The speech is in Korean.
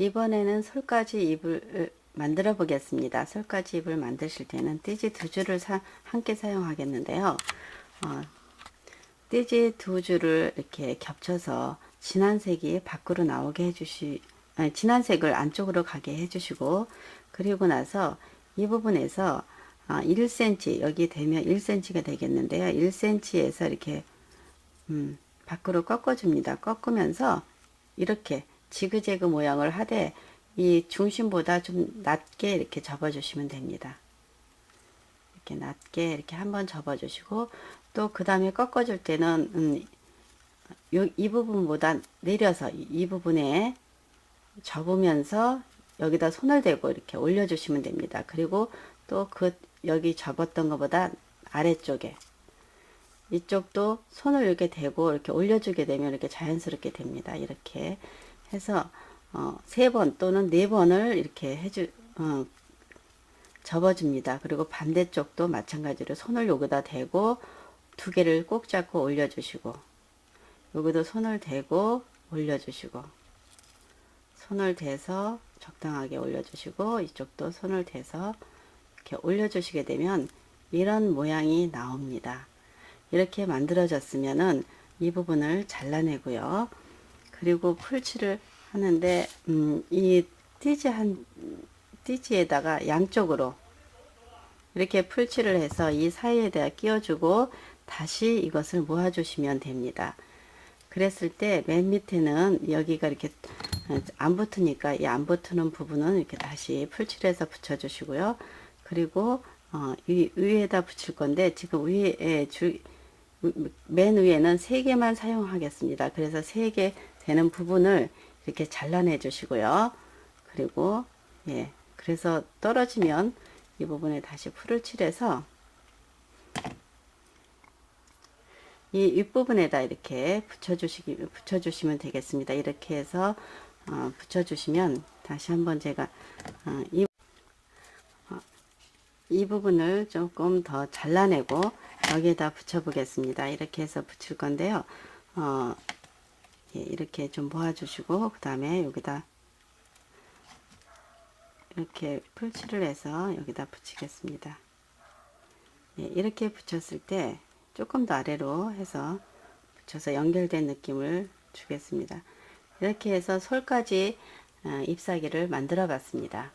이번에는 솔까지 잎을 만들어 보겠습니다. 솔까지 잎을 만드실 때는 띠지 두 줄을 사, 함께 사용하겠는데요. 어, 띠지 두 줄을 이렇게 겹쳐서 진한 색이 밖으로 나오게 해주시, 아니, 진한 색을 안쪽으로 가게 해주시고, 그리고 나서 이 부분에서 아, 1cm, 여기 되면 1cm가 되겠는데요. 1cm에서 이렇게, 음, 밖으로 꺾어줍니다. 꺾으면서 이렇게 지그재그 모양을 하되, 이 중심보다 좀 낮게 이렇게 접어주시면 됩니다. 이렇게 낮게 이렇게 한번 접어주시고, 또 그 다음에 꺾어줄 때는, 음, 요, 이 부분보다 내려서 이, 이 부분에 접으면서 여기다 손을 대고 이렇게 올려주시면 됩니다. 그리고 또 그 여기 접었던 것보다 아래쪽에 이쪽도 손을 이렇게 대고 이렇게 올려주게 되면 이렇게 자연스럽게 됩니다. 이렇게 해서 어, 세 번 또는 네 번을 이렇게 해주 어, 접어줍니다. 그리고 반대쪽도 마찬가지로 손을 여기다 대고 두 개를 꼭 잡고 올려주시고 여기도 손을 대고 올려주시고 손을 대서 적당하게 올려주시고 이쪽도 손을 대서 이렇게 올려주시게 되면 이런 모양이 나옵니다. 이렇게 만들어졌으면은 이 부분을 잘라내고요. 그리고 풀칠을 하는데 음, 이 띠지 한 띠지에다가 양쪽으로 이렇게 풀칠을 해서 이 사이에다 끼워주고 다시 이것을 모아주시면 됩니다. 그랬을 때 맨 밑에는 여기가 이렇게 안 붙으니까 이 안 붙는 부분은 이렇게 다시 풀칠해서 붙여주시고요. 그리고 어, 이 위에다 붙일 건데 지금 위에 줄, 맨 위에는 세 개만 사용하겠습니다. 그래서 세개 되는 부분을 이렇게 잘라내 주시고요. 그리고 예, 그래서 떨어지면 이 부분에 다시 풀을 칠해서 이 윗부분에다 이렇게 붙여주시기, 붙여주시면 되겠습니다. 이렇게 해서, 어, 붙여주시면, 다시 한번 제가, 어, 이, 어, 이 부분을 조금 더 잘라내고, 여기에다 붙여 보겠습니다. 이렇게 해서 붙일 건데요. 어, 예, 이렇게 좀 모아주시고, 그 다음에 여기다, 이렇게 풀칠을 해서 여기다 붙이겠습니다. 예, 이렇게 붙였을 때, 조금 더 아래로 해서 붙여서 연결된 느낌을 주겠습니다. 이렇게 해서 솔까지 어, 잎사귀를 만들어 봤습니다.